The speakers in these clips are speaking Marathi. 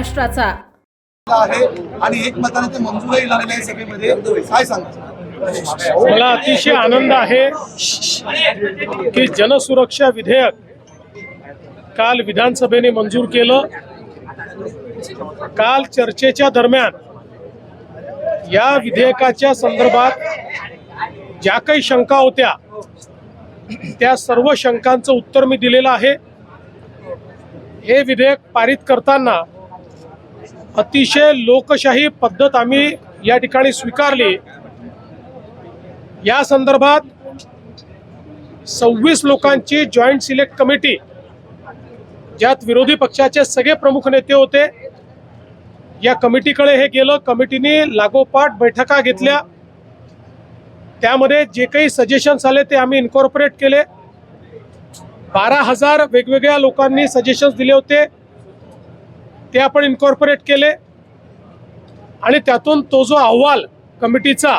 महाराष्ट्राचा आहे आणि एक मताने ते मंजूरही झालेलं आहे सभेमध्ये. काय सांगा मला अतिशय आनंद आहे की जनसुरक्षा विधेयक काल विधानसभेने मंजूर केलं. काल चर्चेच्या दरम्यान या विधेयकाच्या संदर्भात ज्या काही शंका होत्या त्या सर्व शंकांचं उत्तर मी दिलेलं आहे. हे विधेयक पारित करताना अतिशय लोकशाही पद्धत आम्ही या ठिकाणी स्वीकारली. या संदर्भात सव्वीस लोकांची जॉईंट सिलेक्ट कमिटी ज्यात विरोधी पक्षाचे सगळे प्रमुख नेते होते. या कमिटीकडे हे गेलं. कमिटीने लागोपाठ बैठका घेतल्या. त्यामध्ये जे काही सजेशन्स आले ते आम्ही इन्कॉर्पोरेट केले. बारा हजार वेगवेगळ्या लोकांनी सजेशन्स दिले होते. ते आपण इन्कॉर्पोरेट केले. आणि त्यातून तो जो अहवाल कमिटीचा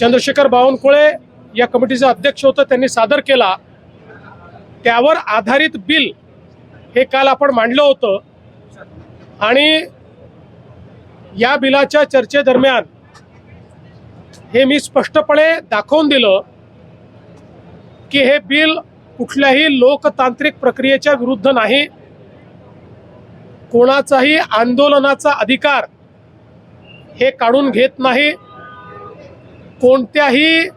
चंद्रशेखर बावनकुळे या कमिटीचा अध्यक्ष होतं त्यांनी सादर केला. त्यावर आधारित बिल हे काल आपण मांडलं होतं. आणि या बिलाच्या चर्चेदरम्यान हे मी स्पष्टपणे दाखवून दिलं की हे बिल कुठल्याही लोकतांत्रिक प्रक्रियेच्या विरुद्ध नाही. कोणाचाही आंदोलनाचा अधिकार हे काढून घेत नाही. कोणत्याही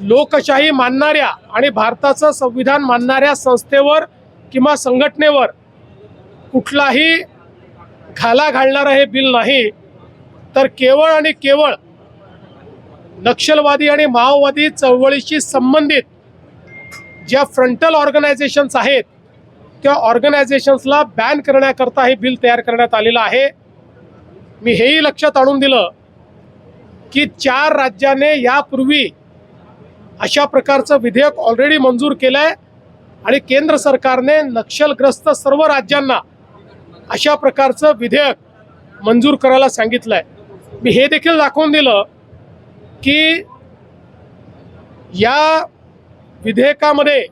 लोकशाही मानणाऱ्या आणि भारताचं संविधान मानणाऱ्या संस्थेवर किंवा संघटनेवर कुठलाही घाला घालणारं हे बिल नाही. तर केवळ आणि केवळ नक्षलवादी आणि माओवादी चळवळीशी संबंधित ज्या फ्रंटल ऑर्गनायझेशन्स आहेत त्या ऑर्गनायझेशन्सला बॅन करण्याकरता हे बिल तयार करण्यात आलेलं आहे. मी हेही लक्षात आणून दिलं की चार राज्याने यापूर्वी अशा प्रकारचं विधेयक ऑलरेडी मंजूर केलं आहे आणि केंद्र सरकारने नक्षलग्रस्त सर्व राज्यांना अशा प्रकारचं विधेयक मंजूर करायला सांगितलं आहे मी हे देखील दाखवून दिलं की या विधेयकामध्ये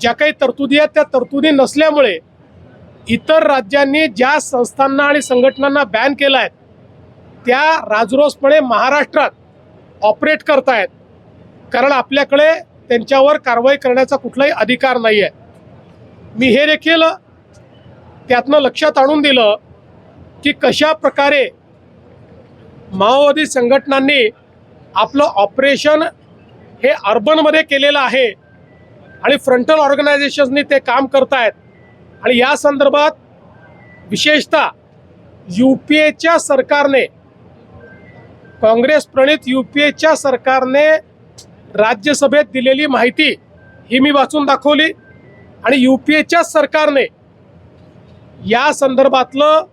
ज्या काही तरतुदी आहेत त्या तरतुदी नसल्यामुळे इतर राज्यांनी ज्या संस्थांना आणि संघटनांना बॅन केलं आहे त्या राजरोसपणे महाराष्ट्रात ऑपरेट करतायत. कारण आपल्याकडे त्यांच्यावर कारवाई करण्याचा कुठलाही अधिकार नाही आहे मी हे देखील त्यातनं लक्षात आणून दिलं की कशा प्रकारे माओवादी संघटनांनी आपलं ऑपरेशन हे अर्बनमध्ये केलेलं आहे आणि फ्रंटल ऑर्गनायझेशन्सनी ते काम करतायत. आणि या संदर्भात विशेषतः यू पी एच्या सरकारने काँग्रेस प्रणित यू पी एच्या सरकारने राज्यसभेत दिलेली माहिती ही मी वाचून दाखवली. आणि यू पी एच्या सरकारने या संदर्भातलं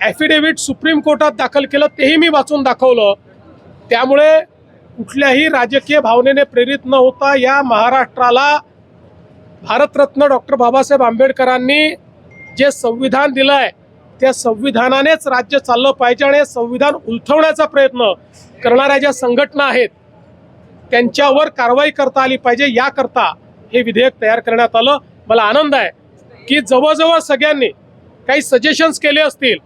ॲफिडेव्हिट सुप्रीम कोर्टात दाखल केलं तेही मी वाचून दाखवलं. त्यामुळे कुठल्याही राजकीय भावनेने प्रेरित न होता या महाराष्ट्राला भारतरत्न डॉक्टर बाबासाहेब आंबेडकरांनी जे संविधान दिलं आहे त्या संविधानानेच राज्य चाललं पाहिजे आणि संविधान उलथवण्याचा प्रयत्न करणाऱ्या ज्या संघटना आहेत त्यांच्यावर कारवाई करता आली पाहिजे याकरता हे विधेयक तयार करण्यात आलं. मला आनंद आहे की जवळजवळ सगळ्यांनी काही सजेशन्स केले असतील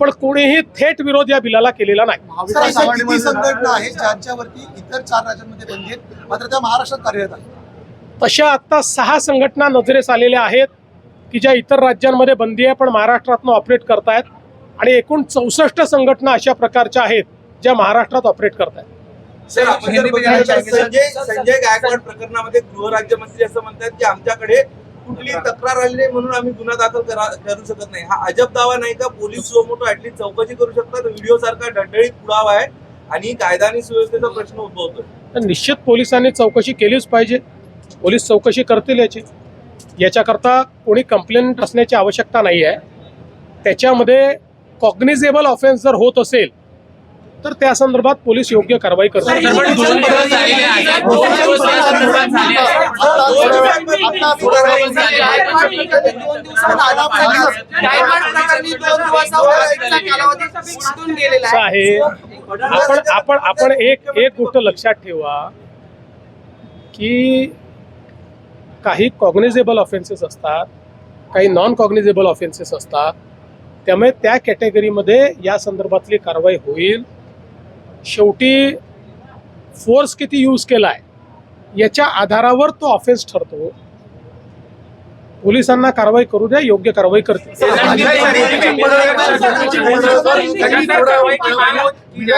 पण कोणीही थेट विरोध या बिलाला केलेला नाही. संघटना आहे ज्यांच्यावरती इतर चार राज्यांमध्ये बंदी आहेत मात्र त्या महाराष्ट्रात कार्यरत आहेत. तशा आत्ता सहा संघटना नजरेस आलेल्या आहेत की ज्या इतर राज्यांमध्ये बंदी आहे पण महाराष्ट्रातनं ऑपरेट करतायत. आणि एकूण चौसष्ट संघटना अशा प्रकारच्या आहेत ज्या महाराष्ट्रात ऑपरेट करतायत. संजय संजय गायकवाड प्रकरणामध्ये गृहराज्यमंत्री असं म्हणतात की आमच्याकडे कुठली तक्रार आली नाही म्हणून आम्ही गुन्हा दाखल करा- शकत नाही. हा अजब दावा नाही का? पोलीस सुमोटो ऍटलीस्ट चौकशी करू शकतात. व्हिडिओ सारखा ढळढळीत पुरावा आहे. आणि कायदा आणि सुव्यवस्थेचा प्रश्न उद्भवतोय. तर निश्चित पोलिसांनी चौकशी केलीच पाहिजे. पोलीस चौकशी करतील याची याच्याकरता कोणी कंप्लेंट असण्याची आवश्यकता नाही आहे त्याच्यामध्ये कॉग्निझेबल ऑफेन्स जर होत असेल तर त्या संदर्भात पोलीस योग्य कारवाई आहे आपण आपण आपण एक एक गोष्ट लक्षात ठेवा की काही कॉग्निझेबल ऑफेन्सेस असतात काही नॉन कॉग्निझेबल ऑफेन्सेस असतात त्यामुळे त्या कॅटेगरीमध्ये या संदर्भातली कारवाई होईल शेवटी फोर्स किती यूज केला आहे याच्या आधारावर तो ऑफेन्स ठरतो पोलिसांना कारवाई करू द्या योग्य कारवाई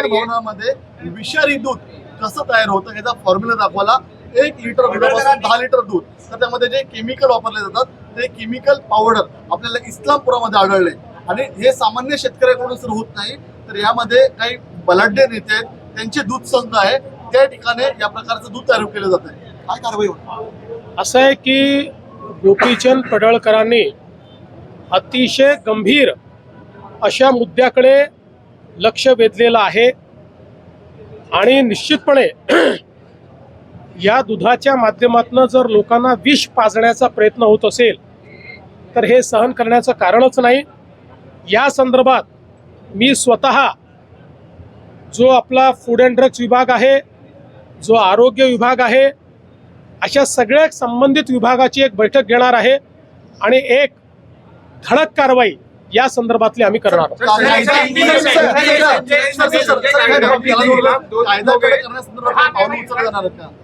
भवनामध्ये विषारी दूध कसं तयार होतं याचा फॉर्म्युला दाखवला एक लिटर दुधापासून दहा लिटर दूध. तर त्यामध्ये जे केमिकल वापरले जातात ते केमिकल पावडर आपल्याला इस्लामपुरामध्ये आढळले. आणि हे सामान्य शेतकऱ्याकडून सुरू होत नाही. तर यामध्ये काही बलाढ्य नेते आहेत त्यांचे दूध संघ आहे त्या ठिकाणी या प्रकारचं दूध तयार केलं जात आहे. काय कारवाई होणार? असं आहे की गोपीचंद पडळकरांनी अतिशय गंभीर अशा मुद्द्याकडे लक्ष वेधलेलं आहे. आणि निश्चितपणे या दुधाच्या माध्यमातून जर लोकांना विष पाजण्याचा प्रयत्न होत असेल तर हे सहन करण्याचं कारणच नाही. या संदर्भात मी स्वतः जो आपला फूड अँड ड्रग्स विभाग आहे जो आरोग्य विभाग आहे अशा सगळ्या संबंधित विभागाची एक बैठक घेणार आहे आणि एक धडक कारवाई या संदर्भातली आम्ही करणार आहोत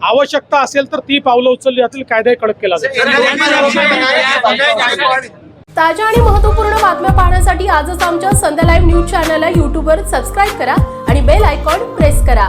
आवश्यकता असेल तर ती पावलं उचलली जातील कायदाही कडक केला जाईल ताज्या आणि महत्त्वपूर्ण बातम्या पाहण्यासाठी आजच आमच्या संध्या लाईव्ह न्यूज चॅनलला यूट्यूबवर सबस्क्राईब करा आणि बेल आयकॉन प्रेस करा